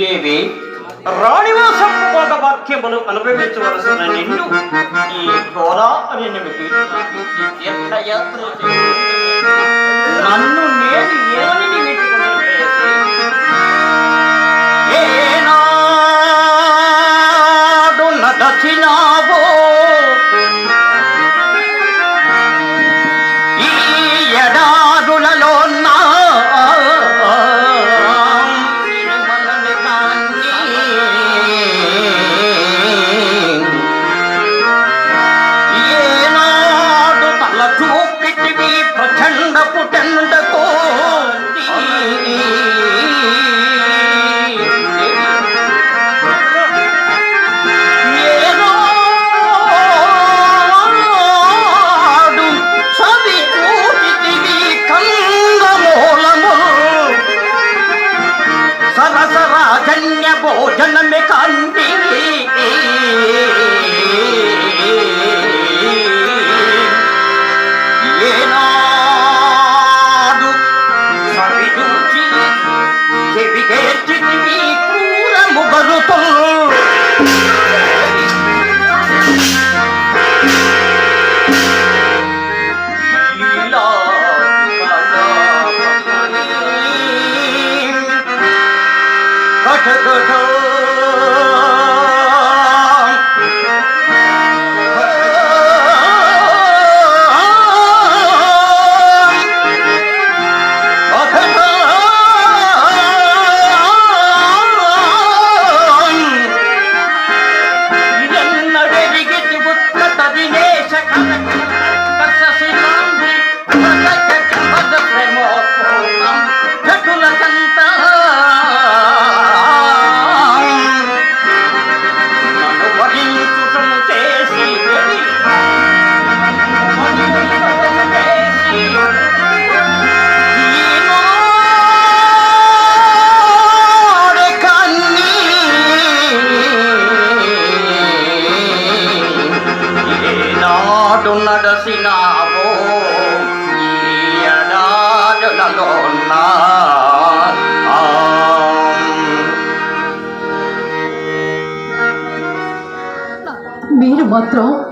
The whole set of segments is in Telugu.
దేవి రాణివాసపు భోగ వాక్యములు అనుభవించవలసిన నిన్ను ఈ ఘోర అని నిమిటి నన్ను నేను ఏమని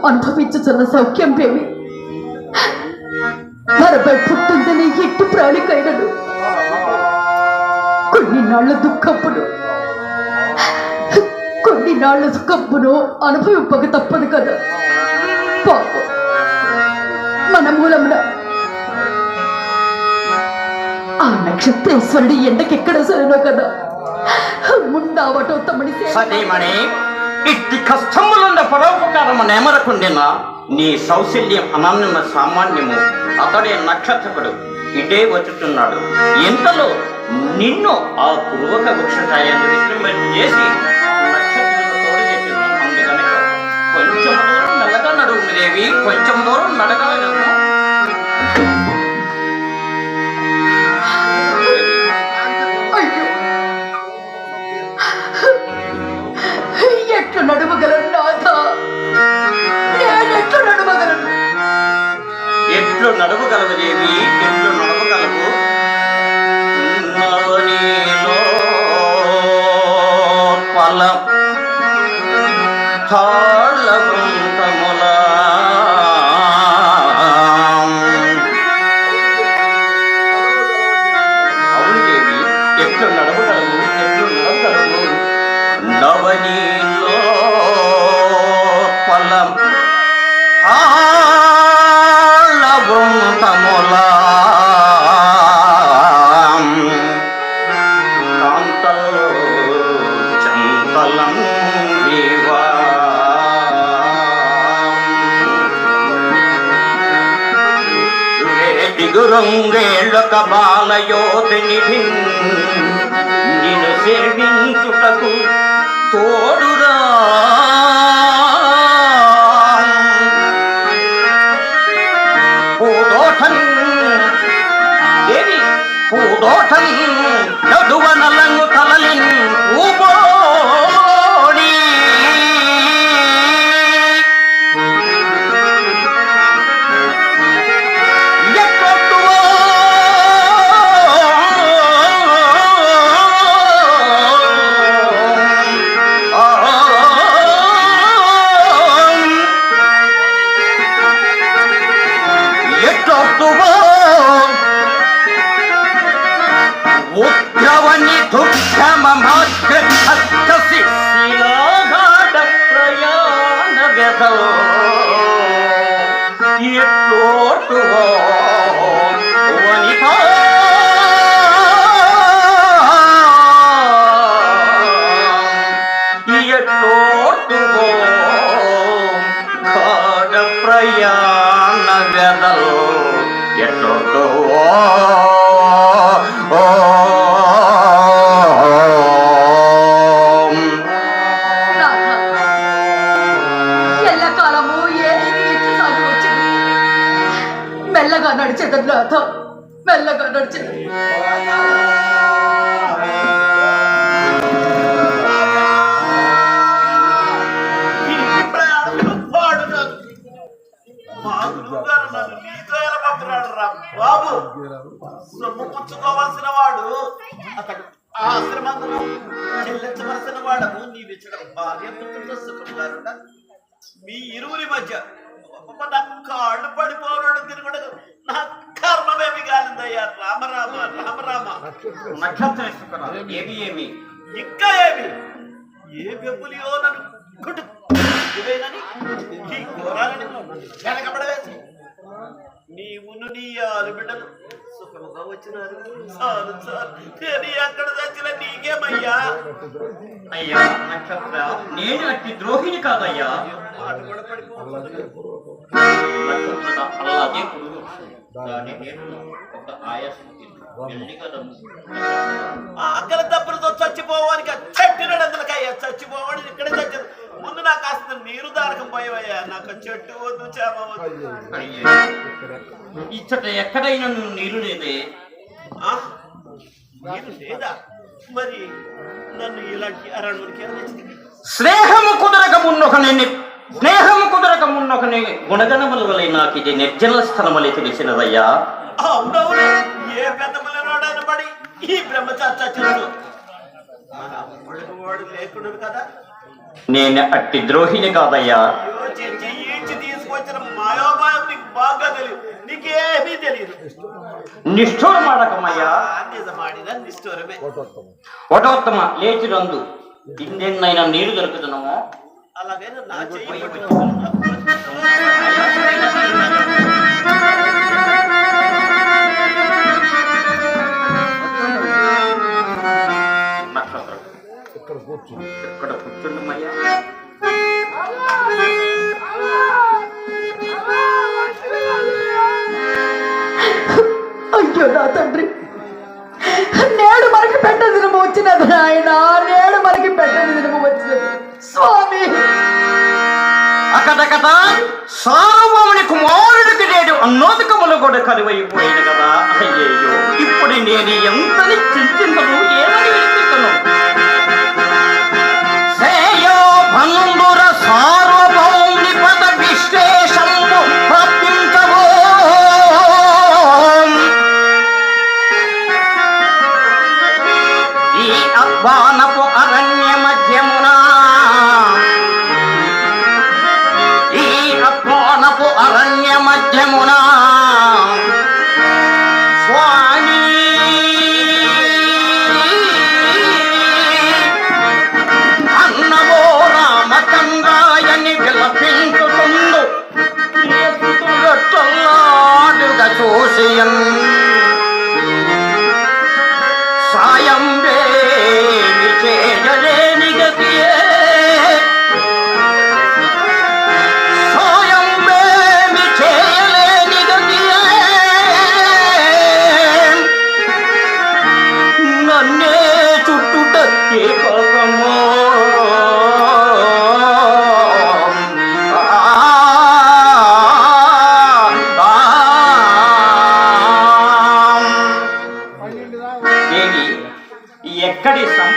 అనుభవించుతున్న సౌఖ్యం పేమి మరపై పుట్టిందని ఎట్టు ప్రాణికైనడు కొన్ని నాళ్ళ దుఃఖప్పుడు కొన్ని నాళ్ళ దుఃఖప్పును అనుభవింపక తప్పదు కదా. పాపం మన మూలమున. ఆ నక్షత్రేశ్వరుడి ఎండకెక్కడ సరేనో కదా. ముందావటో తమని సతీమణి ఇట్టి కష్టములున్న పరోపకారము నేమరకుండిన? నీ సౌశల్యం అనన్య సామాన్యము అతడే నక్షత్రకుడు. ఇటే వచ్చుతున్నాడు ఇంతలో నిన్ను ఆ పూర్వక వృక్షాయాన్ని విశ్రమింప చేసి కొంచెం దూరం నడగనడు దేవి కొంచెం దూరం నడగలను నేనెట్లు నడుమగలను నాథ. నేనెట్లు నడుమగలను. ఎట్లు నడవగలవు దేవి ఎట్లు నడవగలవు పలం కాళ్ళ దిగురంగేళ్ళక నిన్ను సేవించుటకు తోడురా. పూదోటం దేవి పూదోటం Yet don't go on. సుఖంగా మీ ఇరువురి మధ్య ఒక్కొక్క నా కాళ్ళు పడిపోవడం తిరుగుడు నా కర్మమేమి కాలిందయ్యా రామరామ రామరామ నక్షత్రేశ్వర ఏమి ఏమి? ఇంకా ఏమి? ఏ బెబ్బులియో నన్ను కుటు. ఇవేనని ఈ ఘోరాలని వెనకబడవేసి. నీవును నీ ఆరు బిడ్డలు సుఖముగా వచ్చినారు. చాలు చాలు నేను ఎక్కడ చచ్చిన నీకేమయ్యా? అయ్యా నక్షత్ర నేను అట్టి ద్రోహిని కాదయ్యా. మాట కూడా అలాగే దాని నేను ఒక ఆయాసం. ఆకలి తప్పులతో చచ్చిపోవానికి చెట్టు అందులకయ్యా చచ్చిపోవాడు. ఇక్కడ చచ్చారు ముందు నాకు కాస్త నీరు దారకం పోయేవయ్యా. నాకు చెట్టు వద్దు చేమ వద్దు. ఇచ్చట ఎక్కడైనా నువ్వు నీరు లేదే? నీరు లేదా? మరి నన్ను ఇలాంటి తెచ్చింది? స్నేహము కుదరక మున్నొకని స్నేహము కుదరక మున్నొకని గుణగణముల వలె నాకు ఇది నిర్జల స్థలమని తెలిసినదయ్యా. అవునవును ఏ పెద్ద పిల్లవాడైనా పడి ఈ బ్రహ్మచారి చచ్చాడు మన అమ్మడు వాడు లేకుడు కదా. నేను అట్టి ద్రోహిని కాదయ్యా. నిజమాడిన నిష్ఠూరమే. వటోత్తమ లేచి రందు. ఇందెన్నైనా నీరు దొరుకుతున్నామో. అలాగైనా నా కూర్చో ఎక్కడ కూర్చుండమయ్యా అయ్యో నా తండ్రి. నేడు మనకి పెట్ట దినము వచ్చినది నాయన. నేడు మనకి పెట్ట దినము వచ్చినది. స్వామి! అకటకట సార్వముని కుమారుడికి నేడు అన్నోదకములు కూడా కరువైపోయింది కదా. అయ్యయ్యో ఇప్పుడు నేను ఎంతని చింతించను يعلم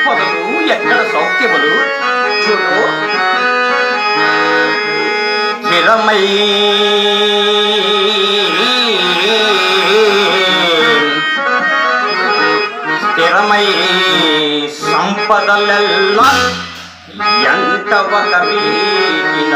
సంపదలు ఎక్కడ సౌఖ్యములు. చూడు. స్థిరమై. స్థిరమై సంపదలెల్ల ఎంత ఒక వీటిన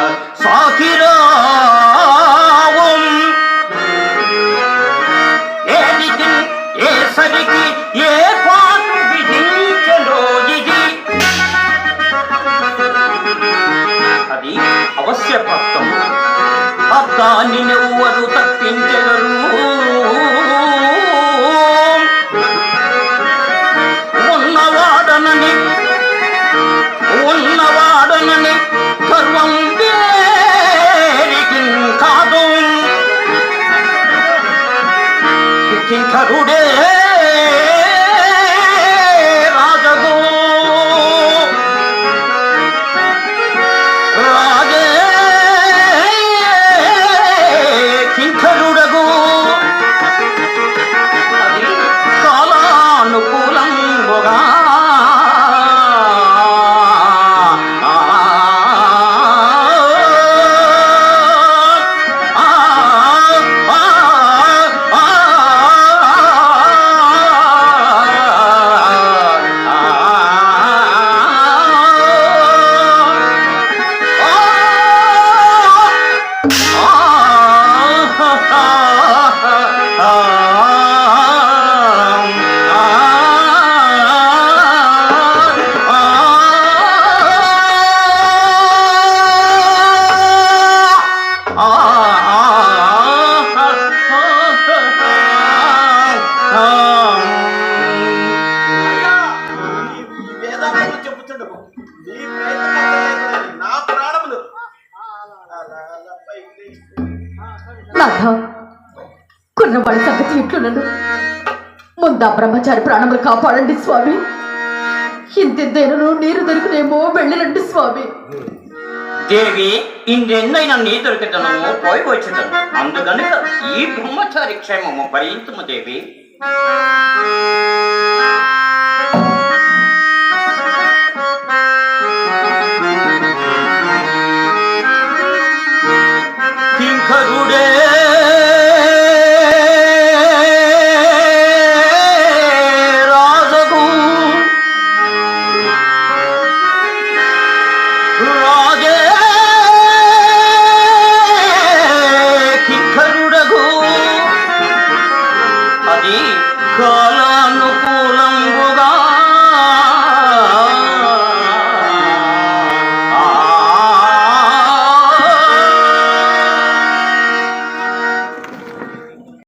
భక్తం పత్తం అద్దాన్ని నెవ్వరు తప్పించగరు ఉన్నవాడనని ఉన్నవాడనని గర్వం వేరికి కాదు. కింకరుడే రాధ నాథ కుర్రవాడి సంగతి ఎట్లున్నాను ముందా బ్రహ్మచారి ప్రాణములు కాపాడండి స్వామి. ఇంతెంతైనను నీరు దొరికినేమో వెళ్ళిరండి స్వామి. దేవి ఇందెన్నైనా నీ దొరికితనము పోయి వచ్చుటను అందుకనుక ఈ బ్రహ్మచారి క్షేమము భరింతుము దేవి. রাগে